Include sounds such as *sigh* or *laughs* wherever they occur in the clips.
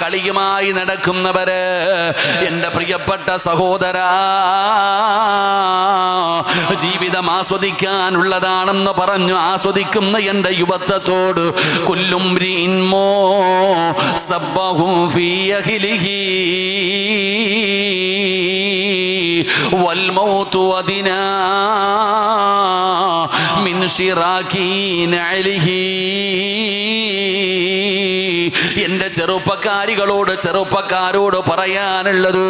കളിയുമായി നടക്കുന്നവര് എന്റെ പ്രിയപ്പെട്ട സഹോദരാ ജീവിതം ആസ്വദിക്കാനുള്ളതാണെന്ന് പറഞ്ഞു ആസ്വദിക്കുന്ന എന്റെ യുവത്വത്തോട് കൊല്ലും രീൻമോ സബ്ബഹും ഫീ അഖിലിഹി والموت ودنا من شراك نعله എന്റെ ചെറുപ്പക്കാരികളോട് ചെറുപ്പക്കാരോട് പറയാനുള്ളത്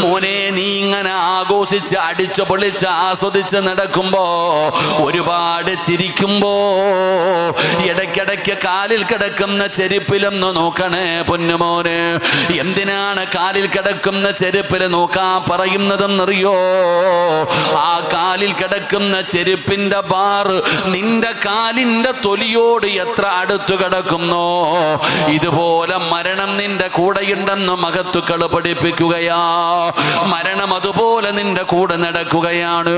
മോനെ നീ ഇങ്ങനെ ആഘോഷിച്ച് അടിച്ചു പൊളിച്ച് ആസ്വദിച്ച് നടക്കുമ്പോ ഒരുപാട് ചിരിക്കുമ്പോ ഇടയ്ക്കിടയ്ക്ക് കാലിൽ കിടക്കുന്ന ചെരുപ്പിലൊന്ന് നോക്കണേ പൊന്നുമോന്. എന്തിനാണ് കാലിൽ കിടക്കുന്ന ചെരുപ്പിൽ നോക്കാൻ പറയുന്നതെന്നറിയോ? ആ കാലിൽ കിടക്കുന്ന ചെരുപ്പിന്റെ ബാർ നിന്റെ കാലിന്റെ തൊലിയോട് എത്ര അടുത്തു കിടക്കുന്നോ? ഇതുപോലെ മരണം നിന്റെ കൂടെയുണ്ടെന്ന് മഹത്തുക്കൾ പഠിപ്പിക്കുകയാ. മരണം അതുപോലെ നിന്റെ കൂടെ നടക്കുകയാണ്.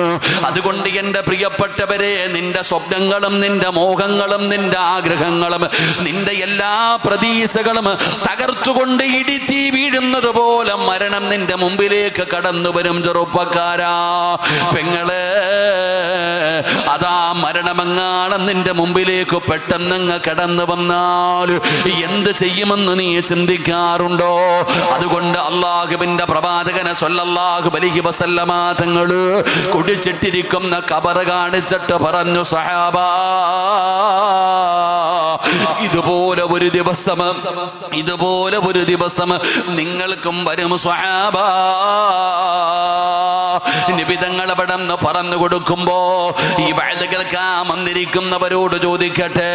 അതുകൊണ്ട് എന്റെ പ്രിയപ്പെട്ടവരെ നിന്റെ സ്വപ്നങ്ങളും നിന്റെ മോഹങ്ങളും നിന്റെ ആഗ്രഹങ്ങളും നിന്റെ എല്ലാ പ്രതീക്ഷകളും തകർത്തുകൊണ്ട് ഇടിത്തി വീഴുന്നത് പോലെ മരണം നിന്റെ മുമ്പിലേക്ക് കടന്നു വരും ചെറുപ്പക്കാരാ. പെങ്ങൾ അതാ മരണമെങ്ങാണം നിന്റെ മുമ്പിലേക്ക് പെട്ടെന്ന് കടന്നു വന്നാൽ എന്ത് ചെയ്യുമെന്ന് നീ ചിന്തിക്കാറുണ്ടോ? അതുകൊണ്ട് അള്ളാഹുബിന്റെ പ്രവാചകനെ സൊല്ലാഹു ബലിഹി വസല്ലമാ കുടിച്ചിട്ടിരിക്കുന്ന കബറ് കാണിച്ചിട്ട് പറഞ്ഞു സഹാബ ഇതുപോലെ ഒരു ദിവസം ഇതുപോലെ ഒരു ദിവസം നിങ്ങൾക്കും വരും സ്വഹാബ നിബിതങ്ങൾ അവിടെ പറഞ്ഞു കൊടുക്കുമ്പോ ഈ വഴുത് കേൾക്കാൻ വന്നിരിക്കുന്നവരോട് ചോദിക്കട്ടെ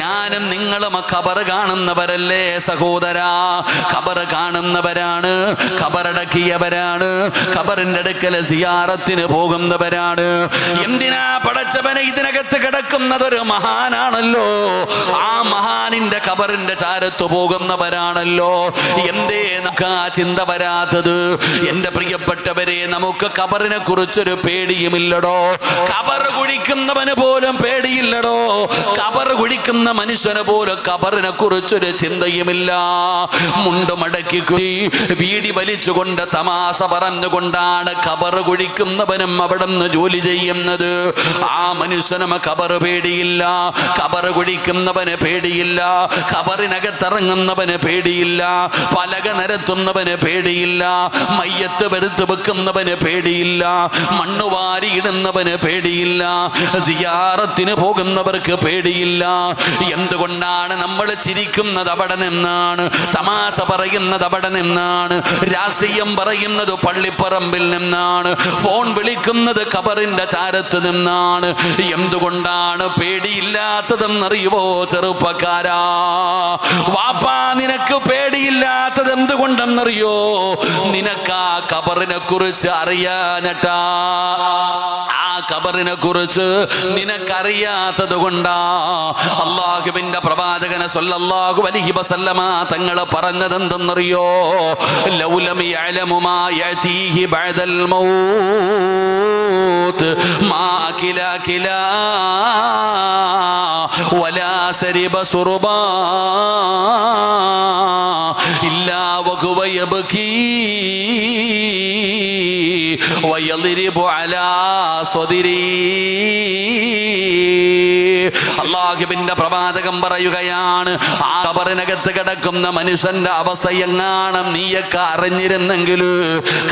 ഞാനും നിങ്ങളും ഖബർ കാണുന്നവരല്ലേ സഹോദരാ? ഖബർ കാണുന്നവരാണ് ഖബറടക്കിയവരാണ് ഖബറിന്റെ അടുക്കൽ സിയാറത്തിന് പോകുന്നവരാണ്. എന്തിനാ പടച്ചവനെ ഇതിനകത്ത് കിടക്കുന്നതൊരു മഹാനാണല്ലോ? ആ മഹാനിന്റെ ഖബറിന്റെ ചാരത്ത് പോകുന്നവരാണല്ലോ. എന്തേ നമുക്ക് ആ ചിന്ത വരാത്തത്? എന്റെ പ്രിയപ്പെട്ടവരെ നമുക്ക് ഖബറിനെ കുറിച്ചൊരു പേടിയുമില്ലടോ. ഖബർ കുഴിക്കുന്നവന് പോലും പേടിയില്ലടോ. ഖബർ കുഴിക്കുന്ന മനുഷ്യന് പോലും ഖബറിനെ കുറിച്ചൊരു ചിന്തയുമില്ല. മുണ്ട് മടക്കി കുഴി വീടി വലിച്ചുകൊണ്ട് തമാശ പറഞ്ഞുകൊണ്ടാണ് ഖബർ കുഴിക്കുന്നവനും അവിടെ നിന്ന് ജോലി ചെയ്യുന്നത്. ആ മനുഷ്യനും ഖബർ പേടിയില്ല. ഖബർ കുഴിക്കുന്നവന് പേടിയില്ല. ഖബറിനകത്തിറങ്ങുന്നവന് പേടിയില്ല. പലക നിരത്തുന്നവന് പേടിയില്ല. മയ്യത്ത് വെടുത്ത് വെക്കുന്നവന് പേടിയില്ല. മണ്ണ് വാരിയിടുന്നവന് പേടിയില്ല. സിയാറത്തിന് പോകുന്നവർക്ക് പേടിയില്ല. എന്തുകൊണ്ടാണ് നമ്മൾ ചിരിക്കുന്നത് അവിടെ നിന്നാണ്? തമാശ പറയുന്നത് അവിടെ നിന്നാണ്? രാഷ്ട്രീയം പറയുന്നത് പള്ളിപ്പറമ്പിൽ നിന്നാണ്? ഫോൺ വിളിക്കുന്നത് കബറിന്റെ ചാരത്ത് നിന്നാണ്? എന്തുകൊണ്ടാണ് പേടിയില്ലാത്തതെന്നറിയുവോ ചെറുപ്പക്കാരാ? വാപ്പാ നിനക്ക് പേടിയില്ലാത്തത് എന്തുകൊണ്ടെന്നറിയോ നിനക്ക് ആ കബറിനെ കുറിച്ച് അറിയാഞ്ഞട്ടാ പറയാഞ്ഞട്ടാ ഖബറിനെ കുറിച്ച് നിനക്കറിയാത്തത് കൊണ്ടാ. അള്ളാഹുബിന്റെ പ്രവാചകനെ സല്ലല്ലാഹു അലൈഹി വസല്ലമ തങ്ങൾ പറഞ്ഞത് എന്തെന്നറിയോ ലൗലം ബഅദൽ മൗത്ത്. മാ വലാ അള്ളാഹുബിന്റെ പ്രവാചകം പറയുകയാണ് ആ കബറിനകത്ത് കിടക്കുന്ന മനുഷ്യന്റെ അവസ്ഥ എങ്ങാണ്? നീയൊക്കെ അറിഞ്ഞിരുന്നെങ്കിൽ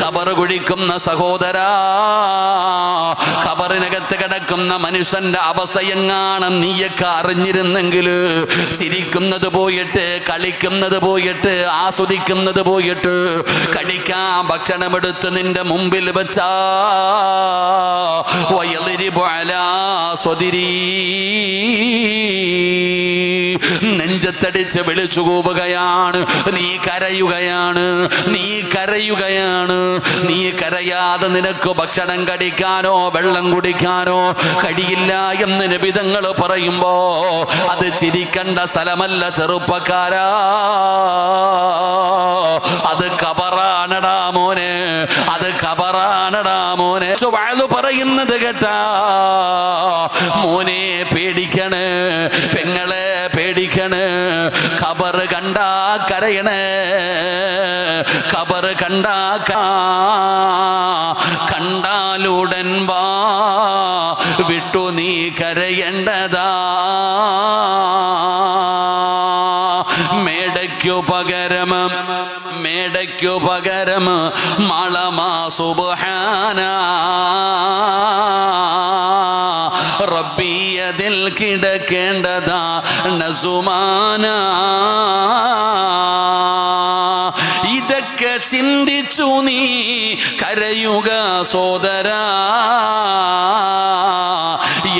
കബർ കുഴിക്കുന്ന സഹോദരാ. ഖബറിനകത്ത് കിടക്കുന്ന മനുഷ്യന്റെ അവസ്ഥ എങ്ങാണ് നീയൊക്കെ അറിഞ്ഞിരുന്നെങ്കിൽ ചിരിക്കുന്നത് പോയിട്ട് കളിക്കുന്നത് പോയിട്ട് ആസ്വദിക്കുന്നത് പോയിട്ട് കഴിക്കാൻ ഭക്ഷണമെടുത്ത് നിന്റെ മുമ്പിൽ വെച്ചാ വയലിരിബു അലാ സ്വതിരീ. നെഞ്ചത്തടിച്ച് വിളിച്ചു കൂവുകയാണ്. നീ കരയുകയാണ്. നീ കരയുകയാണ്. നീ കരയാതെ നിനക്ക് ഭക്ഷണം കടിക്കാനോ വെള്ളം കുടിക്കാനോ കഴിയില്ല എന്ന് നിബിതങ്ങൾ പറയുമ്പോ അത് ചിരിക്കണ്ട സ്ഥലമല്ല ചെറുപ്പക്കാരാ. അത് കബറാണടാ മോനെ. അത് കബറാണടാ മോനെ. വാഴു പറയുന്നത് കേട്ടാ. മോനെ പേടിക്കണേ. പെങ്ങളെ പേടിക്ക പേടിക്കണേ കണ്ടാ കരയണേ ഖബർ കണ്ടാ കണ്ടാലുടൻ വാ വിട്ടു നീ കരയേണ്ടതാ. മേടയ്ക്കു പകരം മേടയ്ക്കു പകരം മളമാ സുബാന റബ്ബിയതിൽ കിടക്കേണ്ടതാ നസുമാന. ഇതൊക്കെ ചിന്തിച്ചു നീ കരയുക സോദരാ.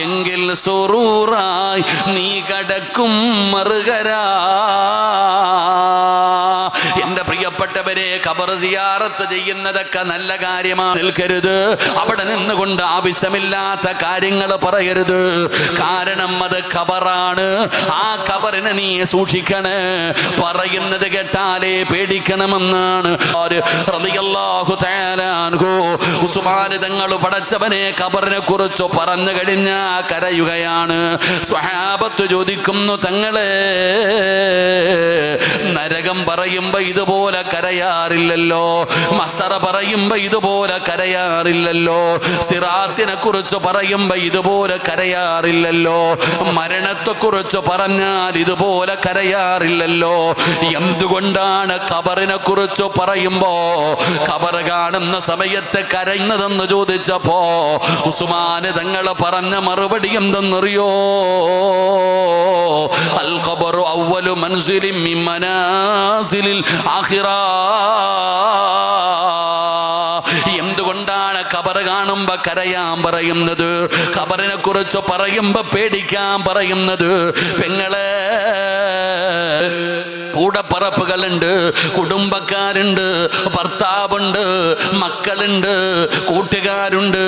എങ്കിൽ സൊറൂറായി നീ കടക്കും മറുകരാ. പ്രിയപ്പെട്ടവരെ ഖബർ സിയാറത്ത് ചെയ്യുന്നതൊക്കെ നല്ല കാര്യമാണ്. നിൽക്കരുത്. അവിടെ നിന്നുകൊണ്ട് ആവശ്യമില്ലാത്ത കാര്യങ്ങൾ പറയരുത്. കാരണം അത് ഖബറാണ്. ആ ഖബറിനെ നീ സൂക്ഷിക്കണേ. പറയുന്നത് കേട്ടാലേ പേടിക്കണമെന്നാണ്. ആര്? റളിയല്ലാഹു തആല അൻഹു. ഉസ്മാൻ തങ്ങൾ പടച്ചവനെ ഖബറിനെ കുറിച്ച് പറഞ്ഞു കഴിഞ്ഞ കരയുകയാണ്. സ്വഹാബത്ത് ചോദിക്കുന്നു തങ്ങളെ നരകം പറയുമ്പോ ഇതുപോലെ കരയാറില്ലല്ലോ. മസറ പറയുമ്പോ ഇതുപോലെ കരയാറില്ലല്ലോ. സിറാത്തിനെ കുറിച്ച് പറയുമ്പോ ഇതുപോലെ കരയാറില്ലല്ലോ. മരണത്തെ കുറിച്ച് പറഞ്ഞാൽ ഇതുപോലെ കരയാറില്ലല്ലോ. എന്തുകൊണ്ടാണ് ഖബറിനെ കുറിച്ച് പറയുമ്പോ ഖബർ കാണുന്ന സമയത്ത് കരയുന്നതെന്ന് ചോദിച്ചപ്പോ ഉസുമാന് തങ്ങൾ പറഞ്ഞ മറുപടി എന്തെന്നറിയോ? അൽ ഖബറു അവലു മൻസിലിൻ മിൻ മനാസിലിൽ ആഖിറ. എന്തുകൊണ്ടാണ് ഖബർ കാണുമ്പോ കരയാൻ പറയുന്നത്? ഖബറിനെ കുറിച്ച് പറയുമ്പോ പേടിക്കാൻ പറയുന്നത്. പെങ്ങളെ കൂടപ്പറപ്പുകളുണ്ട് കുടുംബക്കാരുണ്ട് ഭർത്താവുണ്ട് മക്കളുണ്ട് കൂട്ടുകാരുണ്ട്.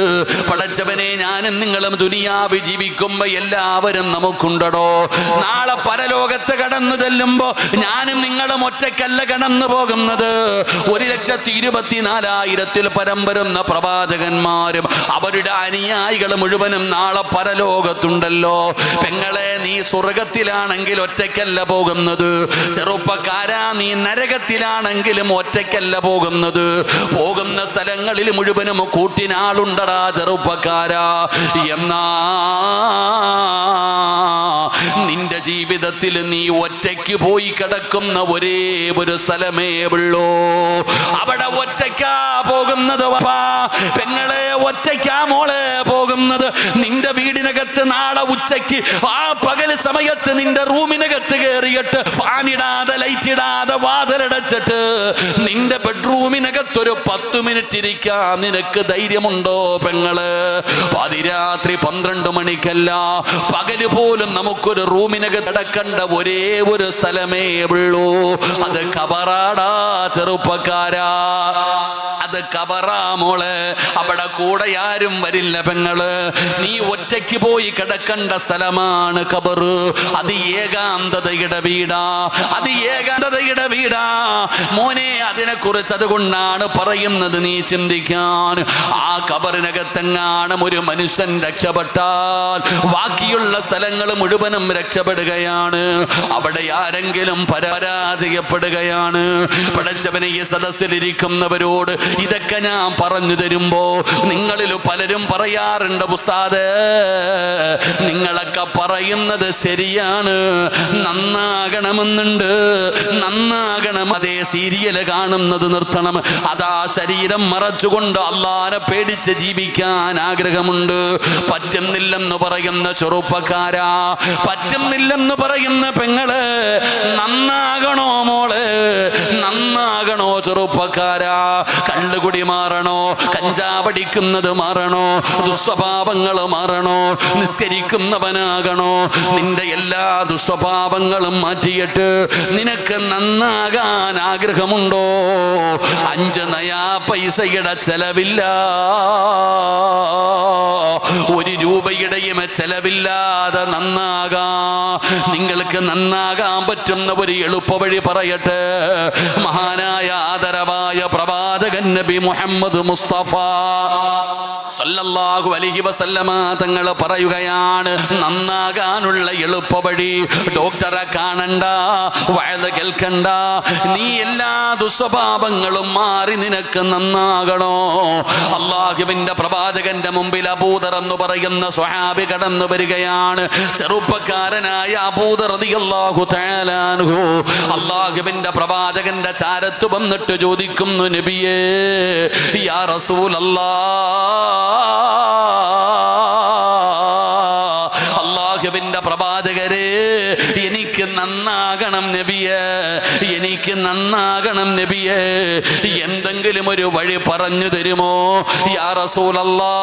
പടച്ചവനെ ഞാനും നിങ്ങളും ദുനിയാവ് ജീവിക്കുമ്പോ എല്ലാവരും നമുക്കുണ്ടടോ. നാളെ പരലോകത്ത് കടന്നു ചെല്ലുമ്പോ ഞാനും നിങ്ങളും ഒറ്റക്കല്ല കടന്നു പോകുന്നത്. ഒരു ലക്ഷത്തി ഇരുപത്തിനാലായിരത്തിൽ പരം വരുന്ന പ്രവാചകന്മാരും അവരുടെ അനുയായികൾ മുഴുവനും നാളെ പരലോകത്തുണ്ടല്ലോ. പെങ്ങളെ നീ സ്വർഗത്തിലാണെങ്കിൽ ഒറ്റക്കല്ല പോകുന്നത്. ചെറുപ്പക്കാരാ നീ നരകത്തിലാണെങ്കിലും ഒറ്റയ്ക്കല്ല പോകുന്നത്. പോകുന്ന സ്ഥലങ്ങളിൽ മുഴുവനും കൂട്ടിനാളുണ്ടടാ ചെറുപ്പക്കാരാ. എന്നാ നിന്റെ ജീവിതത്തിൽ നീ ഒറ്റയ്ക്ക് പോയി കിടക്കുന്ന ഒരേ ഒരു സ്ഥലമേ ഉള്ളൂ. അവിടെ ഒറ്റയ്ക്കാ പോകുന്നത്. പെങ്ങളെ ഒറ്റയ്ക്കാ മോളെ പോകുന്നത്. നിന്റെ വീടിനകത്ത് നാളെ ഉച്ചയ്ക്ക് ആ പകൽ സമയത്ത് നിന്റെ റൂമിനകത്ത് കയറിയിട്ട് ഫാനിടാതെ ലൈറ്റ് ഇടാതെ വാതിലടച്ചിട്ട് നിന്റെ ബെഡ്റൂമിനകത്ത് ഒരു പത്ത് മിനിറ്റ് ഇരിക്കാൻ നിനക്ക് ധൈര്യമുണ്ടോ പെങ്ങൾ? പതിരാത്രി പന്ത്രണ്ട് മണിക്കല്ല. പകൽ പോലും നമുക്കൊരു റൂമിനകത്ത് കിടക്കേണ്ട ഒരേ ഒരു സ്ഥലമേ ഉള്ളൂ. അത് കബറാടാ ചെറുപ്പക്കാരാ. അത് കബറാ മോൾ. അവിടെ കൂടെ ആരും വരില്ല പെങ്ങൾ. നീ ഒറ്റയ്ക്ക് പോയി കിടക്കേണ്ട സ്ഥലമാണ് കബറ്. അത് ഏകാന്തതയുടെ വീടാ. അത് ഏകാന്തതയുടെ വീടാ. മോനെ അതിനെ കുറിച്ച് അതുകൊണ്ടാണ് പറയുന്നത് നീ ചിന്തിക്കാൻ. ആ കബറിനകത്തെങ്ങാണ് ഒരു മനുഷ്യൻ രക്ഷപ്പെട്ടാൽ ബാക്കിയുള്ള സ്ഥലങ്ങൾ മുഴുവനും രക്ഷപ്പെടുകയാണ്. അവിടെ ആരെങ്കിലും പരാജയപ്പെടുകയാണ്. പടച്ചവനെ ഈ സദസ്സിലിരിക്കുന്നവരോട് ഇതൊക്കെ ഞാൻ പറഞ്ഞു തരുമ്പോ നിങ്ങളിൽ പലരും പറയാറുണ്ട് ഉസ്താദ് നിങ്ങളൊക്കെ പറയുന്നത് ശരിയാണ്. നന്നാകണമെന്നുണ്ട്. നന്നാകണം. അതേ സീരിയൽ കാണുന്നത് നിർത്തണം. അതാ ശരീരം മറച്ചുകൊണ്ട് അള്ളാനെ പേടിച്ച് ജീവിക്കാൻ ആഗ്രഹമുണ്ട്. പറ്റുന്നില്ലെന്ന് പറയുന്ന ചെറുപ്പക്കാരാ. പറ്റുന്നില്ലെന്ന് പറയുന്ന പെങ്ങൾ നന്നാകണോ മോൾ? നന്നാകണോ ചെറുപ്പക്കാരാ? കള്ളുകുടി മാറണോ? കഞ്ചാവടിക്കുന്നത് മാറണോ? ദുസ്വഭാവങ്ങൾ മാറണോ? നിസ്കരിക്കുന്നവനാകണോ? നിന്റെ എല്ലാ ദുസ്വഭാവങ്ങളും മാറ്റിയിട്ട് നിനക്ക് നന്നാകാൻ ആഗ്രഹമുണ്ടോ? അഞ്ച് നയാ പൈസയുടെ ചെലവില്ല. ഒരു രൂപയുടെയും ചെലവില്ലാതെ നന്നാകാ. നിങ്ങൾക്ക് നന്നാകാൻ പറ്റുന്ന ഒരു എളുപ്പവഴി പറയട്ടെ. മഹാനായ ആദരവായ പ്രവാചകൻ നബി മുഹമ്മദ് മുസ്തഫ സല്ലല്ലാഹു അലൈഹി വസല്ലമ തങ്ങൾ പറയുകയാണ് നന്നാകാനുള്ള എളുപ്പ വഴി ഡോക്ടറെ കാണണ്ട വയത് കേൾക്കണ്ട നീ എല്ലാ ദുസ്വഭാവങ്ങളും മാറി നിനക്ക് നന്നാകണോ? അള്ളാഹുവിന്റെ പ്രവാചകന്റെ മുമ്പിൽ അബൂദർ എന്ന് പറയുന്ന സ്വഹാബി കടന്നു വരികയാണ്. ചെറുപ്പക്കാരനായ അബൂദർ അൻഹു അള്ളാഹുവിന്റെ പ്രവാചകന്റെ ചാരത്ത് വന്നിട്ട് ചോദിക്കുന്നു നബിയേ യാ റസൂലല്ലാ അള്ളാഹുവിന്റെ പ്രവാചകരെ എനിക്ക് നന്നാകണം നബിയെ എനിക്ക് നന്നാകണം നബിയെ. എന്തെങ്കിലും ഒരു വഴി പറഞ്ഞു തരുമോ? യാ റസൂലല്ലാ.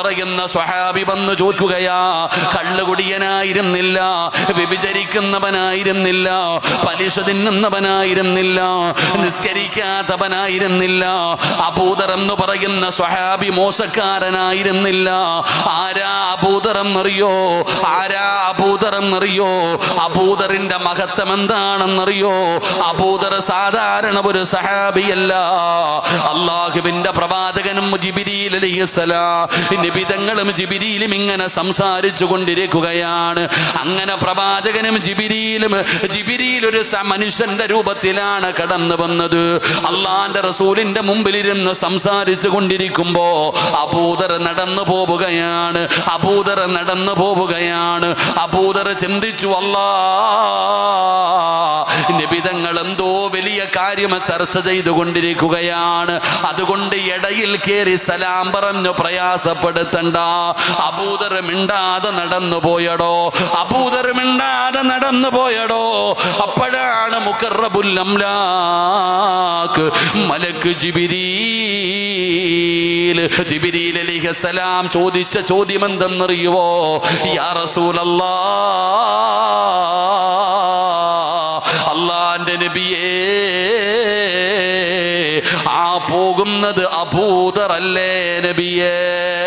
പറയുന്ന സ്വഹാബി വന്നു ചോദിക്കുകയാ കള്ളുകുടിയനായിരുന്നില്ല വ്യഭിചരിക്കുന്നവനായിരുന്നില്ല പലിശ തിന്നുന്നവനായിരുന്നില്ല നിസ്കരിക്കാത്തവനായിരുന്നില്ല അബൂദർ എന്ന് പറയുന്ന സ്വഹാബി മോശക്കാരനായിരുന്നില്ല. ആരാ അബൂദർ എന്നറിയോ ആരാ അബൂദർ എന്നറിയോ അബൂദറിന്റെ മഹത്വം എന്താണെന്നറിയോ? അബൂദർ സാധാരണ ഒരു സഹാബിയല്ല അള്ളാഹുവിന്റെ പ്രവാചകനും ജിബിരിയിൽ അലൈഹിസ്സലാം നിബിതങ്ങളും ജിബിരിയിലും ഇങ്ങനെ സംസാരിച്ചു കൊണ്ടിരിക്കുകയാണ്. അങ്ങനെ പ്രവാചകനും ജിബിരിയിലും ജിബിരിയിൽ ഒരു മനുഷ്യന്റെ രൂപത്തിലാണ് കടന്നു വന്നത്. അള്ളാന്റെ റസൂലിന്റെ മുമ്പിലിരുന്ന് സംസാരിച്ചു കൊണ്ടിരിക്കുമ്പോ അബൂദർ നടന്നു പോവുകയാണ്. അബൂദർ നടന്നു പോവുകയാണ്. അബൂദർ ചിന്തിച്ചു അല്ലാ നിബിതങ്ങൾ എന്തോ വലിയ കാര്യം ചർച്ച ചെയ്തുകൊണ്ടിരിക്കുകയാണ് അതുകൊണ്ട് ഇടയിൽ കയറി സലാം പറഞ്ഞു പ്രയാസപ്പെടുത്തണ്ട അബൂദർ മിണ്ടാതെ നടന്നു പോയടോ. അബൂദർ മിണ്ടാതെ നടന്നു പോയടോ. അപ്പോഴാണ് മുക്കറബുൽ അംലാക്ക് മലക്ക് ജിബിരീൽ. ജിബിരീൽ അലിഹസലാം ചോദിച്ച ചോദ്യം എന്തെന്നറിയുവോ? യാ റസൂലല്ലാ. അള്ളാന്റെ നബിയേ ആ പോകുന്നത് അബൂദറല്ലേ നബിയേ? ആ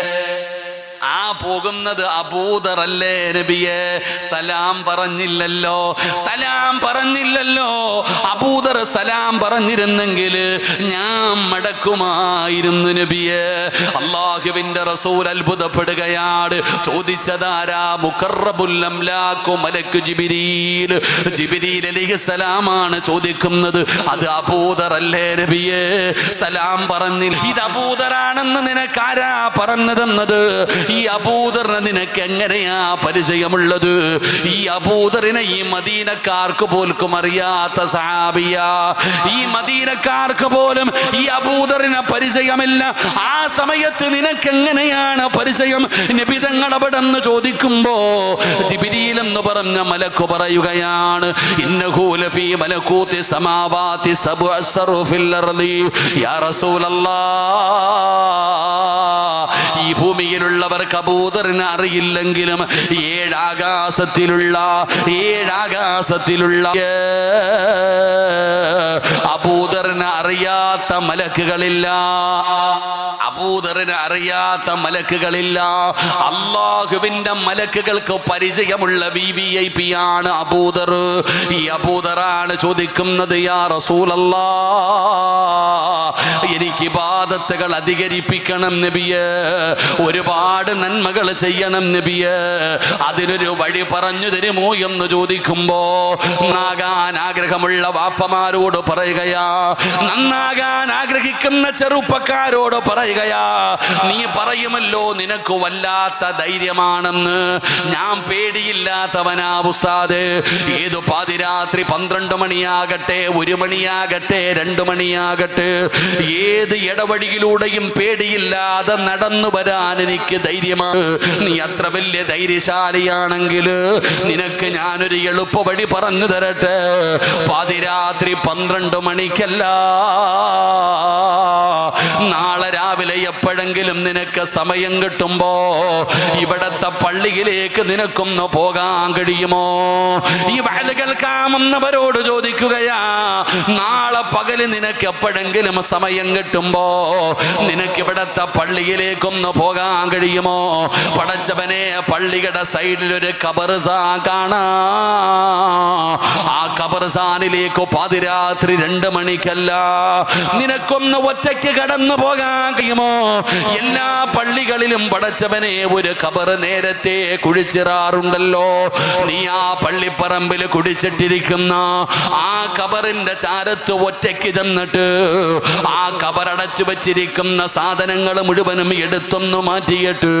പോകുന്നത് അബൂദറല്ലേ നബിയെ? സലാം പറഞ്ഞില്ലല്ലോ. സലാം പറഞ്ഞില്ലല്ലോ. അബൂദർ സലാം പറഞ്ഞിരുന്നെങ്കിൽ ഞാൻ മടക്കുമായിരുന്നു നബിയെ. അള്ളാഹുവിന്റെ റസൂൽ അത്ഭുതപ്പെടുകയാണ്. ചോദിച്ചതാരാ? മുഖറബുല്ലംലാക്കു മലക്ക് ജിബിരീൽ. ജിബിരീൽ അലിഹസലാമാണ് ചോദിക്കുന്നത്. അത് അബൂദറല്ലേ നബിയെ? സലാം പറഞ്ഞില്ല. ഇത് അബൂദറാണെന്ന് നിനക്കാരാ പറഞ്ഞതെന്നത്? ഈ അബൂദറിനെ നിനക്ക് എങ്ങനെയാ പരിചയമുള്ളത്? ഈ അബൂദറിനെ ഈ മദീനക്കാർക്ക് പോലും അറിയാത്ത സഹാബിയ. ഈ മദീനക്കാർക്ക് പോലും ഈ അബൂദറിനെ പരിചയമില്ല. ആ സമയത്ത് നിനക്ക് എങ്ങനെയാണ് പരിചയം നിബിതങ്ങൾ അവിടെ നിന്ന് ചോദിക്കുമ്പോ ജിബിരിയിൽ എന്ന് പറഞ്ഞ മലക്ക് പറയുകയാണ് ഇന്നഹു ലഫീ മലക്കൂത്തി സമാവാതി സബു അസ്സറു യാ ഈ ഭൂമിയിലുള്ളവർക്ക് അബൂദറിനെ അറിയില്ലെങ്കിലും ഏഴാകാശത്തിലുള്ള ഏഴാകാശത്തിലുള്ള അബൂദറിനെ അറിയാത്ത മലക്കുകളില്ല. അബൂദറിന് അറിയാത്ത മലക്കുകളില്ല. അള്ളാഹുവിന്റെ മലക്കുകൾക്ക് പരിചയമുള്ള വി വി ഐ പി ആണ് അബൂദർ. ഈ അബൂദറാണ് ചോദിക്കുന്നത് യാ റസൂലല്ലാ എനിക്ക് ബാധത്തുകൾ അധികരിപ്പിക്കണം നബിയേ. ഒരുപാട് നന്മകൾ ചെയ്യണം നബിയേ. അതിനൊരു വഴി പറഞ്ഞു തരുമോ? എന്ന് ചോദിക്കുമ്പോ നാഗാൻ ആഗ്രഹമുള്ള വാപ്പമാരോട് പറയുകയാ നന്നാകാൻ ആഗ്രഹിക്കുന്ന ചെറുപ്പക്കാരോട് പറയുകയാ നീ പറയുമല്ലോ നിനക്ക് വല്ലാത്ത ധൈര്യമാണെന്ന്. ഞാൻ പേടിയില്ലാത്തവനാ ഉസ്താദ്. ഏതു പാതിരാത്രി പന്ത്രണ്ട് മണിയാകട്ടെ ഒരു മണിയാകട്ടെ രണ്ട് മണിയാകട്ടെ. ഏത് ഇടവഴിയിലൂടെയും പേടിയില്ലാതെ നടന്നു വരാൻ എനിക്ക് ധൈര്യമാണ് നീ അത്ര വലിയ ധൈര്യശാലിയാണെങ്കിൽ നിനക്ക് ഞാനൊരു എളുപ്പ വഴി പറഞ്ഞു തരട്ടെ. പാതിരാത്രി പന്ത്രണ്ട് മണിക്കല്ല നാളെ രാവിലെ എപ്പോഴെങ്കിലും നിനക്ക് സമയം കിട്ടുമ്പോ ഇവിടത്തെ പള്ളിയിലേക്ക് നിനക്കൊന്ന് പോകാൻ കഴിയുമോ? ഈ വയലുകൾ കേൾക്കാമെന്നവരോട് ചോദിക്കുകയാ. നാളെ പകൽ നിനക്ക് എപ്പോഴെങ്കിലും സമയം കിട്ടുമ്പോ നിനക്ക് ഇവിടത്തെ പള്ളിയിലേക്കൊന്ന് പോകാൻ കഴിയുമോ? പടച്ചവനെ പള്ളിയുടെ സൈഡിൽ ഒരു കബർസാ കാണാ. ആ കബർസാനിലേക്ക് പാതിരാത്രി രണ്ട് മണിക്കല്ല നിനക്കൊന്ന് ഒറ്റയ്ക്ക് കടന്നു പോകാൻ കഴിയുമോ? എല്ലാ പള്ളികളിലും പടച്ചവനെ ഒരു ഖബർ നേരത്തെ കുഴിച്ചിറാറുണ്ടല്ലോ നീ ആ പള്ളിപ്പറമ്പിൽ കുടിച്ചിട്ടിരിക്കുന്ന ആ കബറിന്റെ ചാരത്ത് ഒറ്റയ്ക്ക് ചെന്നിട്ട് ആ കബറടച്ചു വച്ചിരിക്കുന്ന സാധനങ്ങൾ മുഴുവനും എടുത്തൊന്നു മാറ്റിയിട്ട്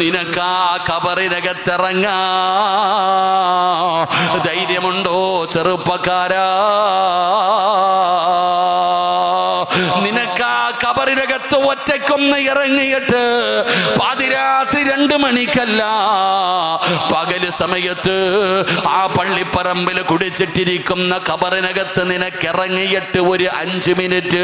നിനക്ക് ആ ഖബറിനകത്തിറങ്ങാ. ധൈര്യമുണ്ടോ ചെറുപ്പക്കാരാ? നിനക്ക് കബറിനകത്ത് ഒറ്റക്കൊന്ന് ഇറങ്ങിയിട്ട് പാതിരാത്രി രണ്ട് മണിക്കല്ല. പകൽ സമയത്ത് ആ പള്ളിപ്പറമ്പിൽ കുടിച്ചിട്ടിരിക്കുന്ന കബറിനകത്ത് നിനക്ക് ഇറങ്ങിയിട്ട് ഒരു അഞ്ച് മിനിറ്റ്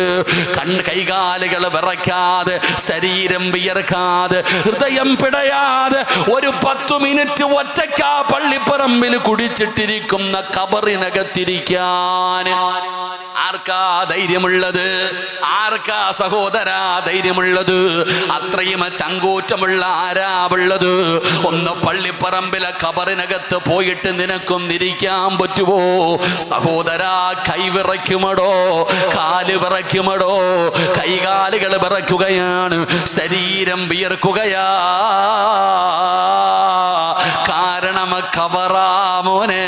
കൺ കൈകാലുകൾ വിറയ്ക്കാതെ ശരീരം വിയർക്കാതെ ഹൃദയം പിടയാതെ ഒരു പത്ത് മിനിറ്റ് ഒറ്റയ്ക്ക് ആ പള്ളിപ്പറമ്പിൽ കുടിച്ചിട്ടിരിക്കുന്ന കബറിനകത്തിരിക്കാൻ. ആർക്കാ ധൈര്യമുള്ളത്? ആർക്കാ സഹോദരാ ധൈര്യമുള്ളത്? അത്രയും ചങ്കൂറ്റമുള്ള ആരാവുള്ളത് ഒന്ന് പള്ളിപ്പറമ്പിലെ കബറിനകത്ത് പോയിട്ട് നിനക്കും നിരിക്കാൻ പറ്റുമോ സഹോദരാ കൈ വിറയ്ക്കുമടോ? കാൽ വിറയ്ക്കുമടോ? കൈകാലുകൾ വിറയ്ക്കുകയാണ്. ശരീരം വിയർക്കുകയാ. കാരണം കബറാമോനെ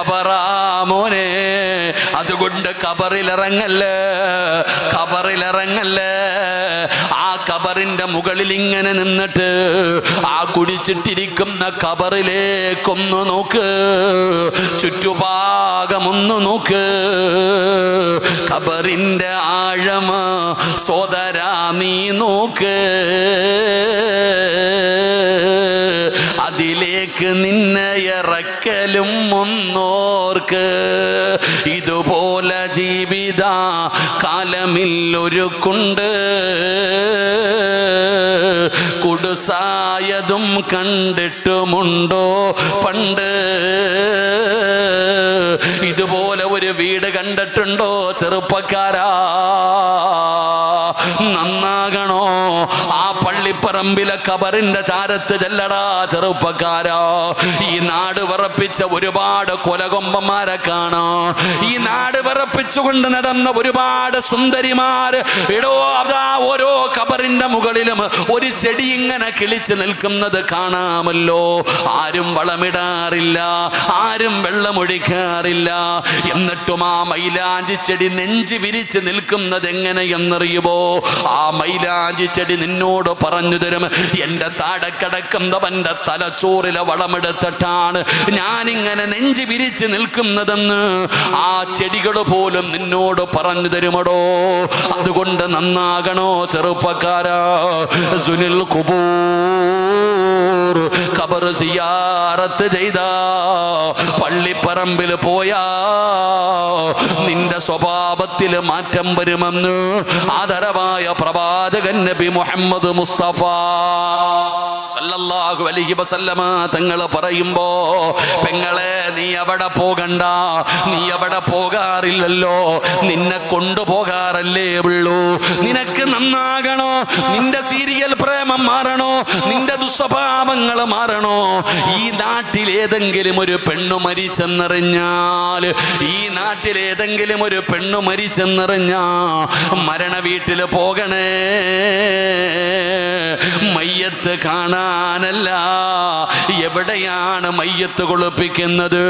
കബറാമോനെ അതുകൊണ്ട് കബറിലിറങ്ങല്ലേ? കബറിലിറങ്ങല്ലേ? ആ കബറിന്റെ മുകളിൽ ഇങ്ങനെ നിന്നിട്ട് ആ കുടിച്ചിട്ടിരിക്കുന്ന കബറിലേക്കൊന്ന് നോക്ക്. ചുറ്റുപാകമൊന്ന് നോക്ക്. കബറിന്റെ ആഴമ സോദരാ നീ നോക്ക്. നിന്നെ ഇറക്കലും ഒന്നോർക്ക്. ഇതുപോലെ ജീവിത കാലമില്ലൊരുക്കുണ്ട്. കുടുസായതും കണ്ടിട്ടുമുണ്ടോ? പണ്ട് ഇതുപോലെ ഒരു വീട് കണ്ടിട്ടുണ്ടോ? ചെറുപ്പക്കാരാ. നന്നാകണോ? ആ പള്ളിപ്പറമ്പിലെ കബറിന്റെ ചാരത്ത് ചെല്ലടാ ചെറുപ്പക്കാരോ. ഈ നാട് വിറപ്പിച്ച ഒരുപാട് കൊലകൊമ്പന്മാരെ കാണോ. ഈ നാട് വിറപ്പിച്ചുകൊണ്ട് നടന്ന ഒരുപാട് സുന്ദരിമാര് എടോ അതാ ഓരോ കബറിന്റെ മുകളിലും ഒരു ചെടി ഇങ്ങനെ കിളിച്ച് നിൽക്കുന്നത് കാണാമല്ലോ. ആരും വളമിടാറില്ല ആരും വെള്ളമൊഴിക്കാറില്ല. എന്നിട്ടും ആ മൈലാഞ്ചി ചെടി നെഞ്ചി വിരിച്ച് നിൽക്കുന്നത് എങ്ങനെയെന്നറിയുമോ ആ മൈലാഞ്ചി ചെടി നിന്നോട് പറഞ്ഞു തരും. എന്റെ താടക്കിടക്കുന്നവന്റെ തലച്ചോറിലെ വളമെടുത്തിട്ടാണ് ഞാനിങ്ങനെ നെഞ്ചി വിരിച്ച് നിൽക്കുന്നതെന്ന് ആ ചെടികൾ പോലും നിന്നോട് പറഞ്ഞു തരുമടോ. അതുകൊണ്ട് നന്നാകണോ ചെറുപ്പക്കാരാ. സുനിൽ ഖബർ സിയാറത്ത് ചെയ്ത. പള്ളിപ്പറമ്പിൽ പോയാ. *laughs* നിന്റെ സ്വഭാവത്തിൽ മാറ്റം വരുമെന്ന് ആദരവായ പ്രവാചകൻ നബി മുഹമ്മദ് മുസ്തഫ. സല്ലല്ലാഹു അലൈഹി വസല്ലമ തങ്ങൾ പറയുമ്പോ പെങ്ങളെ നീ അവിടെ പോകണ്ട. നീ അവിടെ പോകാറില്ലല്ലോ. നിന്നെ കൊണ്ടുപോകാറല്ലേ ഉള്ളൂ. നിനക്ക് നന്നാകണോ? നിന്റെ സീരിയൽ പ്രേമം മാറണോ? നിന്റെ ദുസ്വഭാവങ്ങൾ മാറണോ? ഈ നാട്ടിൽ ഏതെങ്കിലും ഒരു പെണ്ണു മരിച്ചെന്നറിഞ്ഞാൽ ഈ നാട്ടിൽ ഏതെങ്കിലും ഒരു പെണ്ണു മരിച്ചെന്നറിഞ്ഞാ മരണ വീട്ടിൽ പോകണേ. മയ്യത്ത് കാണാനല്ല. എവിടെയാണ് മയ്യത്ത് കുളിപ്പിക്കുന്നത്?